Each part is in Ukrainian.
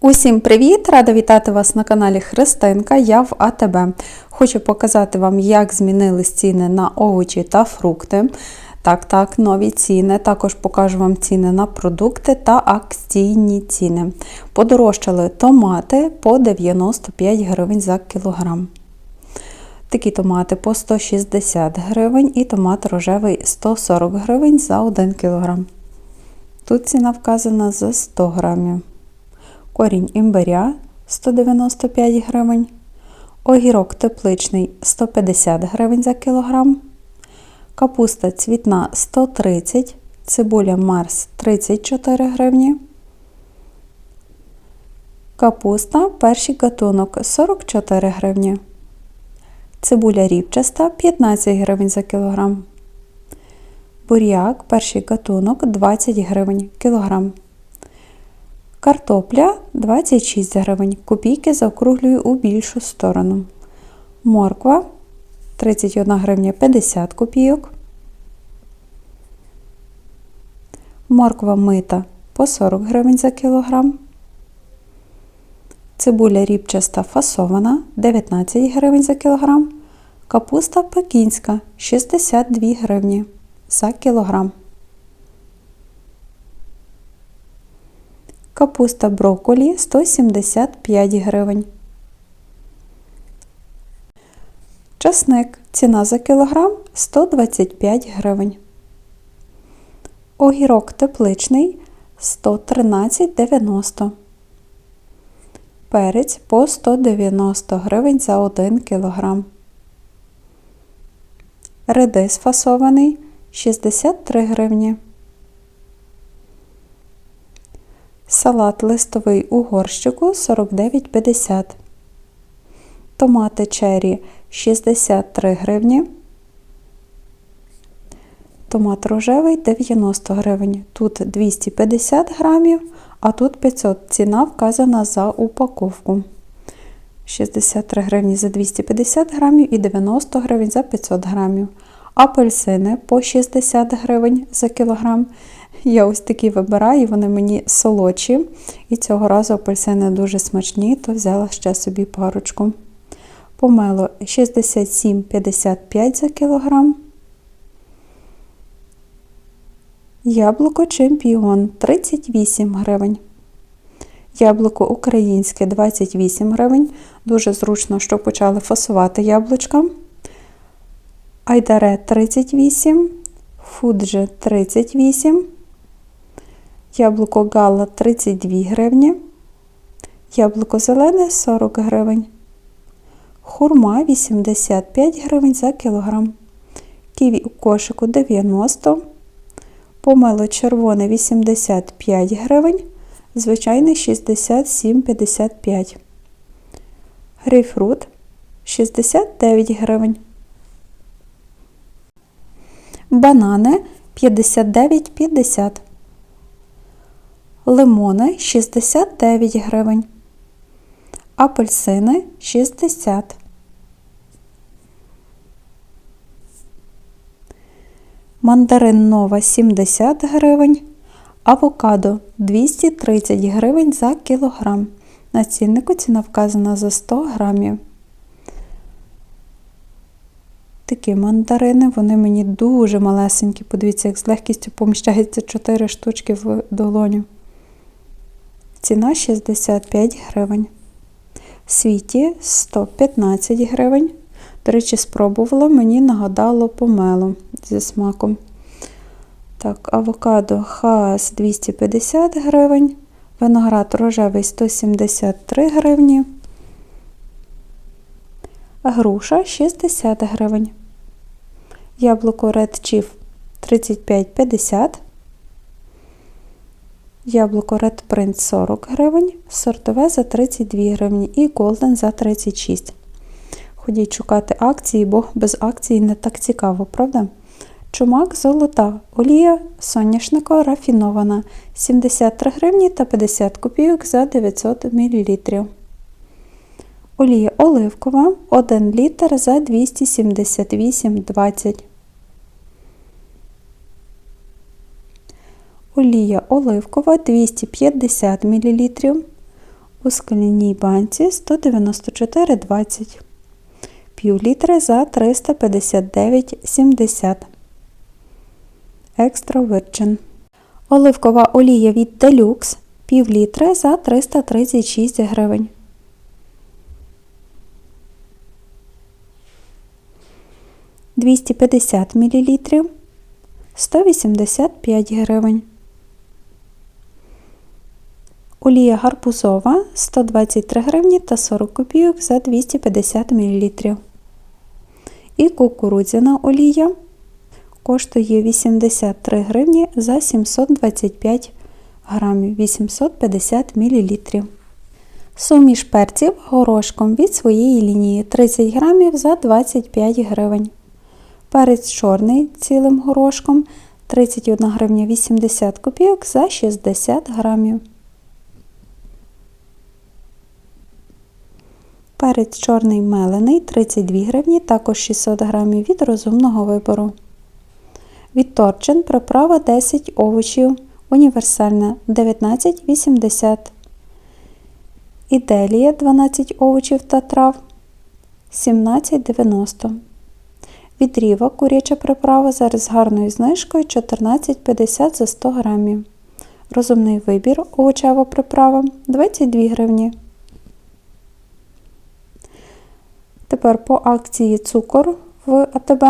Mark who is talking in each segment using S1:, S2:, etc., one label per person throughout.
S1: Усім привіт! Рада вітати вас на каналі Христинка. Я в АТБ. Хочу показати вам, як змінились ціни на овочі та фрукти. Так, так, нові ціни. Також покажу вам ціни на продукти та акційні ціни. Подорожчали томати по 95 гривень за кілограм. Такі томати по 160 гривень і томат рожевий 140 гривень за 1 кілограм. Тут ціна вказана за 100 грамів корінь імбиря 195 гривень, огірок тепличний 150 гривень за кілограм, капуста цвітна 130, цибуля Марс 34 гривні, капуста перший гатунок 44 гривні, цибуля рівчаста 15 гривень за кілограм. Буряк перший гатунок 20 гривень кілограм. Картопля 26 гривень. Копійки заокруглюю у більшу сторону. Морква 31 гривня 50 копійок. Морква мита по 40 гривень за кілограм. Цибуля ріпчаста фасована 19 гривень за кілограм. Капуста пекінська 62 гривні за кілограм. Капуста брокколі 175 гривень. Часник. Ціна за кілограм 125 гривень. Огірок тепличний 113,90. Перець по 190 гривень за 1 кілограм. Редис фасований 63 гривні. Салат листовий у горщику 49,50. Томати черрі 63 гривні. Томат рожевий 90 гривень. Тут 250 грамів, а тут 500. Ціна вказана за упаковку. 63 гривні за 250 грамів і 90 гривень за 500 грамів. Апельсини по 60 гривень за кілограм. Я ось такі вибираю, вони мені солодші. І цього разу апельсини дуже смачні, то взяла ще собі парочку. Помело 67,55 за кілограм. Яблуко чемпіон 38 гривень. Яблуко українське 28 гривень. Дуже зручно, що почали фасувати яблучка. Айдаре 38, Фуджи 38. Яблуко гала 32 гривні. Яблуко зелене 40 гривень. Хурма 85 гривень за кілограм. Ківі у кошику 90. Помело червоне 85 гривень. Звичайний 67,55. Грейпфрут 69 гривень. Банани 59,50 лимони 69 гривень, апельсини 60. Мандарин нова 70 гривень, авокадо 230 гривень за кілограм. На ціннику ціна вказана за 100 грамів. Такі мандарини, вони мені дуже малесенькі. Подивіться, як з легкістю поміщається 4 штучки в долоню. Ціна 65 гривень. Світі 115 гривень. До речі, спробувала, мені нагадало помело зі смаком. Так, авокадо хаас 250 гривень. Виноград рожевий 173 гривні. Груша 60 гривень. Яблуко Red Chief 35,50 Яблуко Red Print 40 гривень, сортове за 32 гривні і Golden за 36. Ходіть шукати акції, бо без акції не так цікаво, правда? Чумак золота. Олія соняшникова рафінована 73 гривні та 50 копійок за 900 мл. Олія оливкова 1 літр за 278,20 олія оливкова 250 мл, у скляній банці 194,20 пів літри за 359,70 Екстра Virgin. Оливкова олія від Deluxe пів літри за 336 гривень. Двісті п'ятдесят мілілітрів 185 гривень. Олія гарбузова 123 гривні та 40 копійок за 250 мл. І кукурудзяна олія коштує 83 гривні за 725 грамів 850 мл. Суміш перців горошком від своєї лінії 30 грамів за 25 гривень. Перець чорний цілим горошком 31 гривня 80 копійок за 60 грамів. Перець чорний мелений 32 гривні, також 600 грамів від розумного вибору. Від торчин приправа 10 овочів. Універсальна 19,80. Іделія 12 овочів та трав 17,90. Відріва куряча приправа зараз гарною знижкою 14,50 за 100 грамів. Розумний вибір овочева приправа 22 гривні. Тепер по акції цукор в АТБ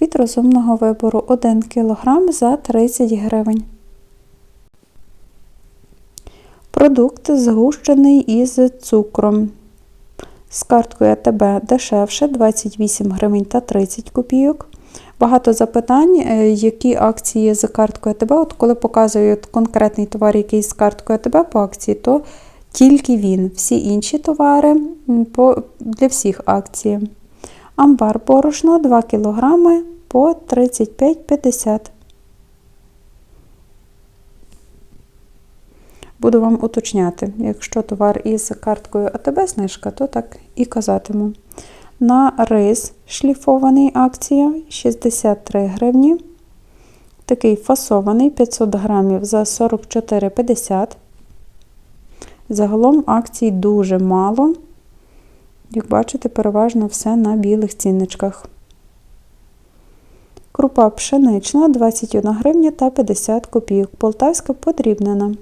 S1: від розумного вибору 1 кг за 30 гривень. Продукт згущений із цукром. З карткою АТБ дешевше 28 гривень та 30 копійок. Багато запитань, е, які акції з карткою АТБ. От коли показують конкретний товар, який з карткою АТБ по акції, то тільки він. Всі інші товари для всіх акцій. Амбар борошно 2 кг по 35,50. Буду вам уточняти, якщо товар із карткою АТБ знижка, то так і казатиму. На рис шліфований акція 63 гривні. Такий фасований 500 грамів за 44,50. Загалом акцій дуже мало. Як бачите, переважно все на білих цінничках. Крупа пшенична 21 гривня та 50 копійок. Полтавська подрібнена.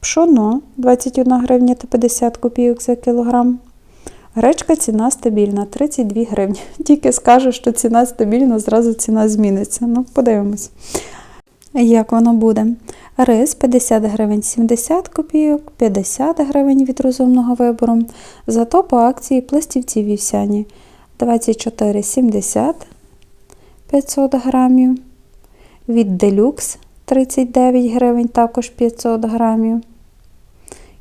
S1: Пшоно 21 гривня та 50 копійок за кілограм. Гречка ціна стабільна 32 гривні. Тільки скажу, що ціна стабільна, зразу ціна зміниться. Ну, подивимось, як воно буде. Рис 50 гривень 70 копійок, 50 гривень від розумного вибору. Зато по акції пластівці вівсяні 24,70 500 грамів. Від делюкс 39 гривень, також 500 грамів.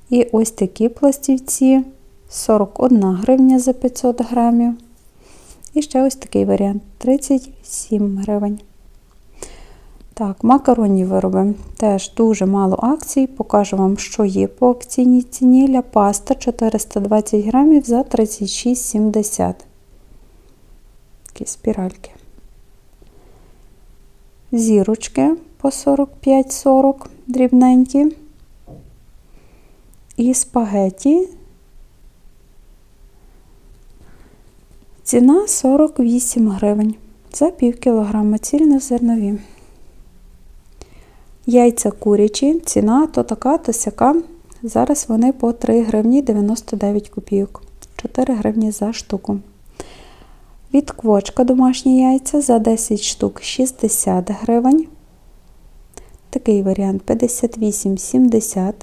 S1: І ось такі пластівці 41 гривня за 500 грамів. І ще ось такий варіант 37 гривень. Так, макаронні вироби. Теж дуже мало акцій. Покажу вам, що є по акційній ціні. Ля паста 420 грамів за 36,70. Такі спіральки. Зірочки по 45-40 дрібненькі. І спагеті. Ціна 48 гривень за пів кілограма цільнозернові. Яйця курячі, ціна то така, то сяка. Зараз вони по 3 гривні 99 копійок. 4 гривні за штуку. Від квочка домашні яйця за 10 штук 60 гривень. Такий варіант 58,70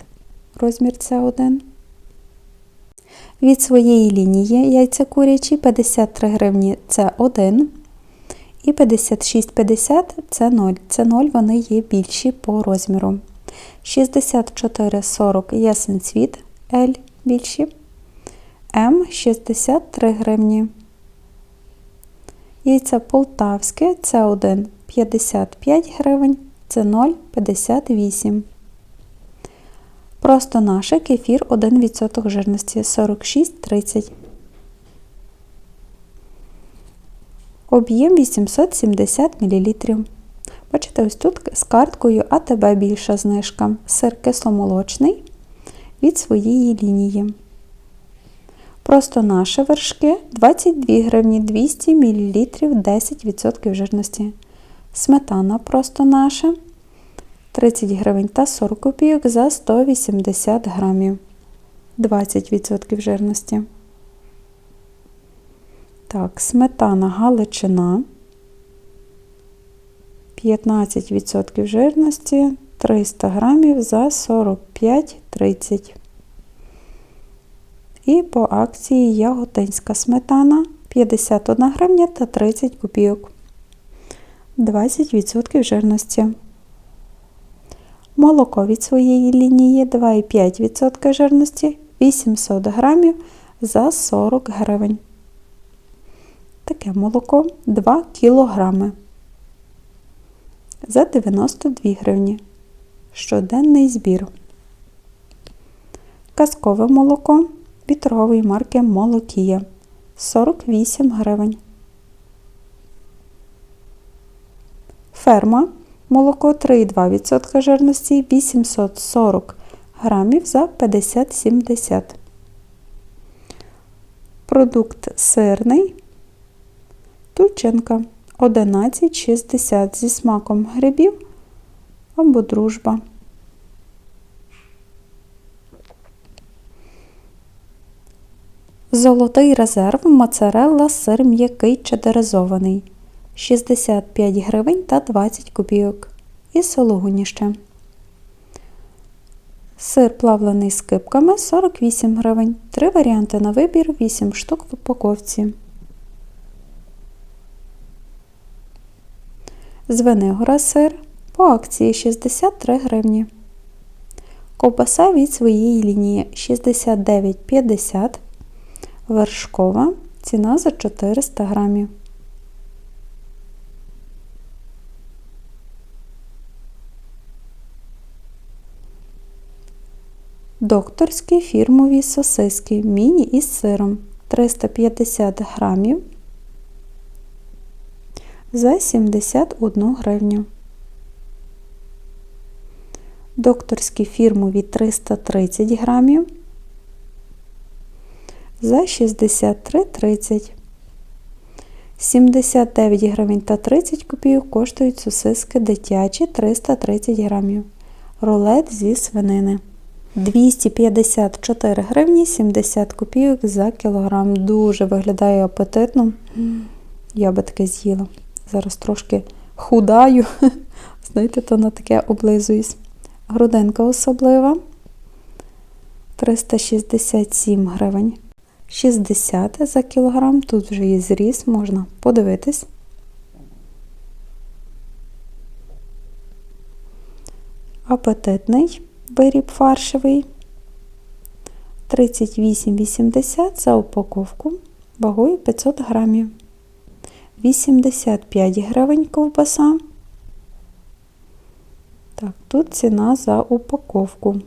S1: розмір С1. Від своєї лінії яйця курячі 53 гривні С1. І 56,50 це 0. Це 0, вони є більші по розміру. 64,40 ясен цвіт L більші. М 63 гривні. Яйця полтавське це 1 55 гривень, це 0 58. Просто наше кефір 1% жирності 46,30. Об'єм 870 мл. Бачите, ось тут з карткою АТБ більша знижка. Сир кисломолочний від своєї лінії. Просто наші вершки 22 гривні 200 мл 10% жирності. Сметана просто наша 30 гривень та 40 копійок за 180 грамів. 20% жирності. Так, сметана Галичина. 15% жирності 300 грамів за 45,30. І по акції яготинська сметана 51 гривня та 30 копійок. 20% жирності. Молоко від своєї лінії 2,5% жирності 800 грамів за 40 гривень. Таке молоко 2 кілограми за 92 гривні. Щоденний збір. Казкове молоко від торгової марки Молокія 48 гривень. Ферма молоко 3,2% жирності 840 грамів за 50,70. Продукт сирний. Тульченка 11,60 зі смаком грибів або дружба. Золотий резерв моцарелла сир м'який чедеризований 65 гривень та 20 копійок. І сологуніще. Сир плавлений з кипками 48 гривень. Три варіанти на вибір 8 штук в упаковці. Звенигора сир по акції 63 гривні. Ковбаса від своєї лінії 69,50. Вершкова ціна за 400 грамів. Докторські фірмові сосиски міні із сиром 350 грамів за 71 гривню. Докторські фірмові 330 грамів за 63,30. 79 гривень та 30 копійок коштують сосиски дитячі 330 грамів. Рулет зі свинини. 254 гривні 70 копійок за кілограм. Дуже виглядає апетитно. Я би таке з'їла. Зараз трошки худаю. Знаєте, то на таке облизуюсь. Грудинка особлива. 367 гривень. 60 за кілограм. Тут вже є зріз, можна подивитись. Апетитний виріб фаршевий. 38,80 за упаковку вагою 500 грамів. 85 гривень ковбаса. Так, тут ціна за упаковку.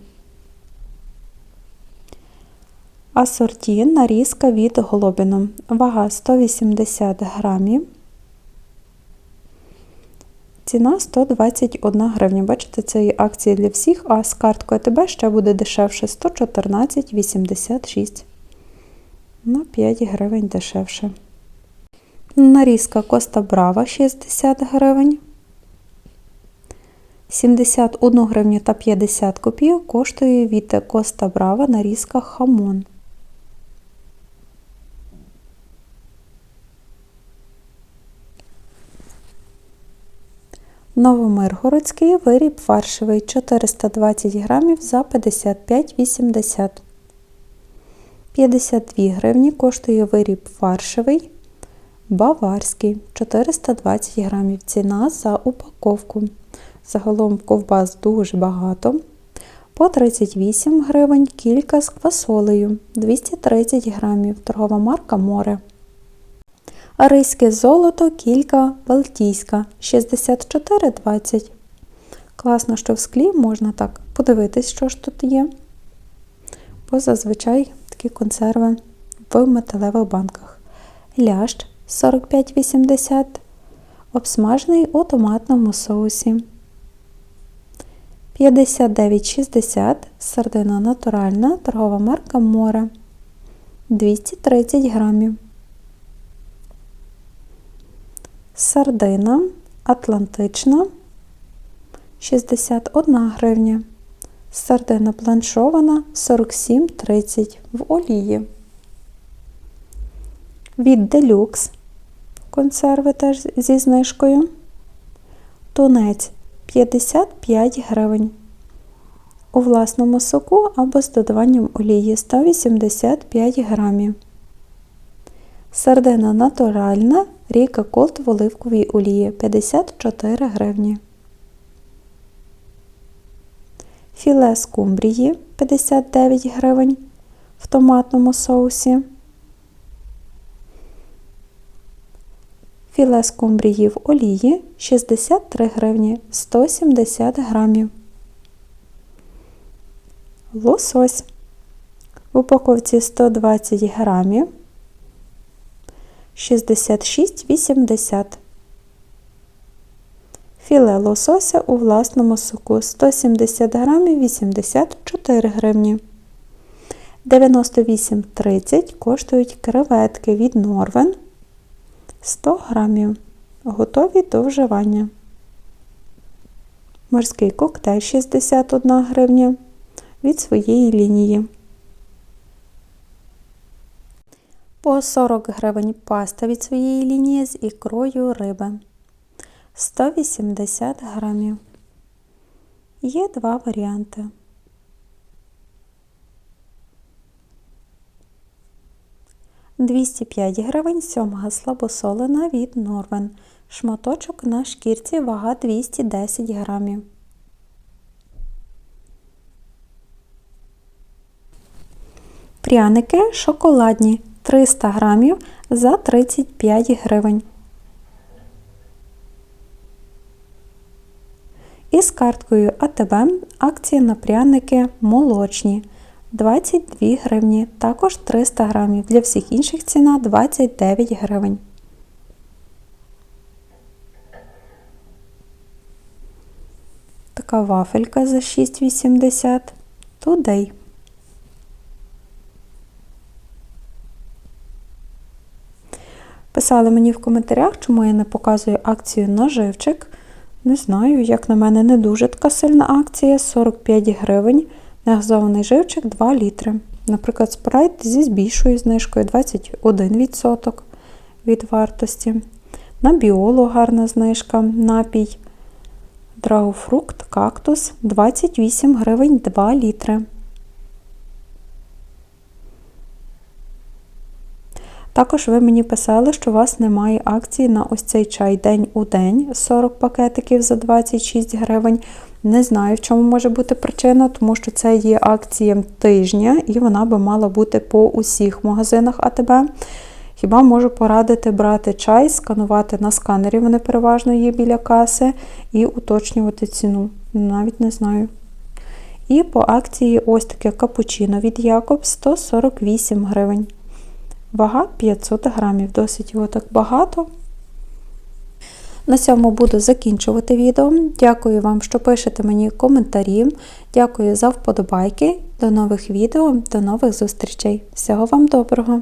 S1: Асорті нарізка від голобіно. Вага 180 грамів. Ціна 121 гривня. Бачите, це є акції для всіх, а з карткою АТБ ще буде дешевше 114,86. На 5 гривень дешевше. Нарізка Коста Брава 60 гривень. 71 гривню та 50 копійок коштує від Коста Брава нарізка хамон. Новомиргородський виріб фаршевий 420 грамів за 55,80. 52 гривні коштує виріб фаршевий баварський 420 грамів. Ціна за упаковку. Загалом ковбас дуже багато. По 38 гривень кілька з квасолею 230 грамів. Торгова марка море. Ризьке золото, кілька балтійська 64,20. Класно, що в склі можна так подивитись, що ж тут є. Бо зазвичай такі консерви в металевих банках. Лящ 45,80, обсмажений у томатному соусі. 59,60 сардина натуральна, торгова марка Море 230 грамів. Сардина Атлантична 61 гривня. Сардина планшована 47,30 в олії. Від Deluxe консерви теж зі знижкою. Тунець 55 гривень. У власному соку або з додаванням олії 185 грамів. Сардина натуральна Ріка Колт в оливковій олії 54 гривні. Філе скумбрії 59 гривень в томатному соусі. Філе скумбрії в олії 63 гривні 170 грамів. Лосось в упаковці 120 грамів 66,80. Філе лосося у власному соку 170 грамів 84 гривні. 98,30 коштують креветки від Норвен 100 грамів. Готові до вживання. Морський коктейль 61 гривня від своєї лінії. По 40 гривень паста від своєї лінії з ікрою риби. 180 грамів. Є два варіанти. Двісті п'ять гривень сьомга слабосолена від Норвен. Шматочок на шкірці вага 210 грамів. Пряники шоколадні 300 грамів за 35 гривень. Із карткою АТБ акція на пряники молочні 22 гривні, також 300 грамів. Для всіх інших ціна 29 гривень. Така вафелька за 6,80 Тудей. Писали мені в коментарях, чому я не показую акцію на живчик. Не знаю, як на мене, не дуже така сильна акція. 45 гривень. Негазований живчик 2 літри. Наприклад, спрайт зі збільшою знижкою 21% від вартості. На біолу гарна знижка. Напій. Драгофрукт, кактус 28 гривень 2 літри. Також ви мені писали, що у вас немає акції на ось цей чай день у день 40 пакетиків за 26 гривень. Не знаю, в чому може бути причина, тому що це є акція тижня і вона би мала бути по усіх магазинах АТБ. Хіба можу порадити брати чай, сканувати на сканері, вони переважно є біля каси, і уточнювати ціну. Навіть не знаю. І по акції ось таке капучино від Якоб 148 гривень. Вага 500 грамів, досить його так багато. На цьому буду закінчувати відео. Дякую вам, що пишете мені коментарі. Дякую за вподобайки. До нових відео, до нових зустрічей. Всього вам доброго!